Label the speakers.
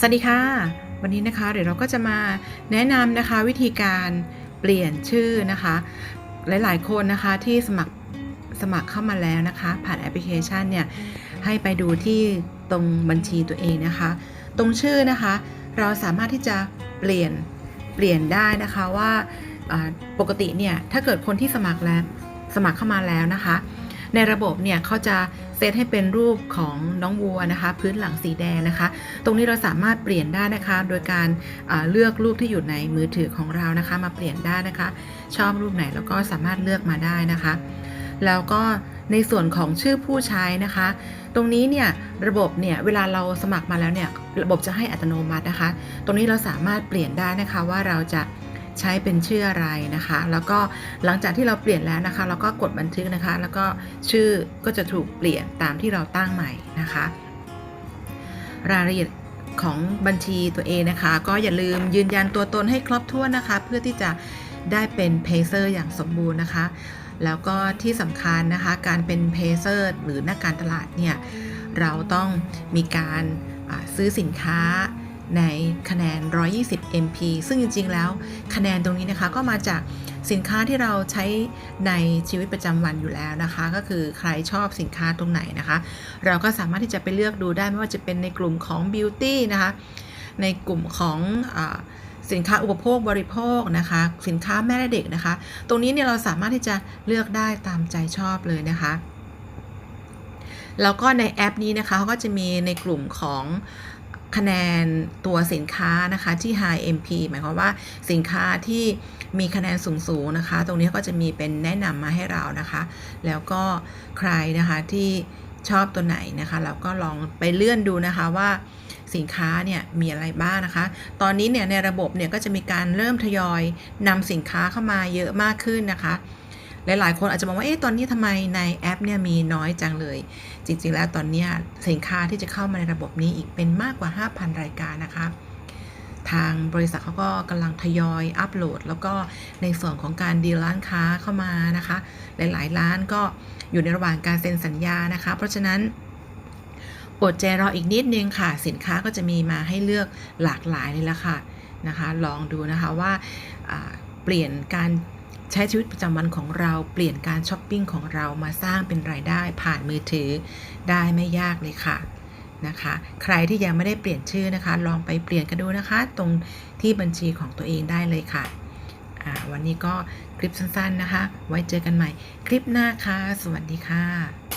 Speaker 1: สวัสดีค่ะ วันนี้นะคะเดี๋ยวเราก็จะมาแนะนำนะคะวิธีการเปลี่ยนชื่อนะคะ หลายๆ คนนะคะที่สมัครสมัครเข้ามาแล้วนะคะ ผ่านแอปพลิเคชันเนี่ยให้ไปดูที่ตรงบัญชีตัวเองนะคะ ตรงชื่อนะคะ เราสามารถที่จะเปลี่ยนเปลี่ยนได้นะคะว่าปกติเนี่ยถ้าเกิดคนที่สมัครแล้วสมัครเข้ามาแล้วนะคะ ในระบบเนี่ยเขาจะ เซตให้เป็นรูปของน้องวัวนะคะ พื้นหลังสีแดงนะคะ ตรงนี้เราสามารถเปลี่ยนได้นะคะ โดยการเลือกรูปที่อยู่ในมือถือของเรานะคะ มาเปลี่ยนได้นะคะ ชอบรูปไหนแล้วก็สามารถเลือกมาได้นะคะ แล้วก็ในส่วนของชื่อผู้ใช้นะคะ ตรงนี้เนี่ยระบบเนี่ยเวลาเราสมัครมาแล้วเนี่ยระบบจะให้อัตโนมัตินะคะ ตรงนี้เราสามารถเปลี่ยนได้นะคะว่าเราจะ ใช้เป็นชื่ออะไรนะคะ แล้วก็หลังจากที่เราเปลี่ยนแล้วนะคะ เราก็กดบันทึกนะคะ แล้วก็ชื่อก็จะถูกเปลี่ยนตามที่เราตั้งใหม่นะคะ รายละเอียดของบัญชีตัวเองนะคะ ก็อย่าลืมยืนยันตัวตนให้ครบถ้วนนะคะ เพื่อที่จะได้เป็นเพเซอร์อย่างสมบูรณ์นะคะ แล้วก็ที่สำคัญนะคะ การเป็นเพเซอร์หรือนักการตลาดเนี่ย เราต้องมีการซื้อสินค้า ในคะแนน 120 MP ซึ่งจริง ๆ แล้วคะแนนตรงนี้นะคะก็มาจากสินค้าที่เราใช้ในชีวิตประจำวันอยู่แล้วนะคะ ก็คือใครชอบสินค้าตรงไหนนะคะ เราก็สามารถที่จะไปเลือกดูได้ไม่ว่าจะเป็นในกลุ่มของ Beauty นะคะในกลุ่มของอสินค้าอุปโภคบริโภคนะคะ สินค้าแม่และเด็กนะคะ ตรงนี้เนี่ยเราสามารถที่จะเลือกได้ตามใจชอบเลยนะคะ แล้วก็ในแอปนี้นะคะเขาก็จะมีในกลุ่มของ คะแนนตัวสินค้านะคะที่ High MP หมายความว่าสินค้าที่มีคะแนนสูงๆนะคะ ตรงนี้ก็จะมีเป็นแนะนำมาให้เรานะคะ แล้วก็ใครนะคะที่ชอบตัวไหนนะคะเราก็ลองไปเลื่อนดูนะคะว่าสินค้าเนี่ยมีอะไรบ้างนะคะ ตอนนี้เนี่ยในระบบเนี่ยก็จะมีการเริ่มทยอยนำสินค้าเข้ามาเยอะมากขึ้นนะคะ หลายๆ คนอาจจะมองว่าเอ๊ะตอนนี้ทำไมในแอปเนี่ยมีน้อยจังเลย จริงๆแล้วตอนนี้สินค้าที่จะเข้ามาในระบบนี้อีกเป็นมากกว่า 5,000 รายการนะคะทางบริษัทเขาก็กำลังทยอยอัปโหลด แล้วก็ในส่วนของการดีลร้านค้าเข้ามานะคะ หลายๆ ร้านก็อยู่ในระหว่างการเซ็นสัญญานะคะ เพราะฉะนั้นอดใจรออีกนิดนึงค่ะ สินค้าก็จะมีมาให้เลือกหลากหลายเลยละค่ะนะคะ ลองดูนะคะว่าเปลี่ยนการ ใช้ชีวิตประจำวันของเราเปลี่ยนการช้อปปิ้งของเรามาสร้างเป็นรายได้ผ่านมือถือได้ไม่ยากเลยค่ะนะคะ ใครที่ยังไม่ได้เปลี่ยนชื่อนะคะ ลองไปเปลี่ยนกันดูนะคะ ตรงที่บัญชีของตัวเองได้เลยค่ะวันนี้ก็คลิปสั้นๆนะคะ ไว้เจอกันใหม่ คลิปหน้าค่ะ สวัสดีค่ะ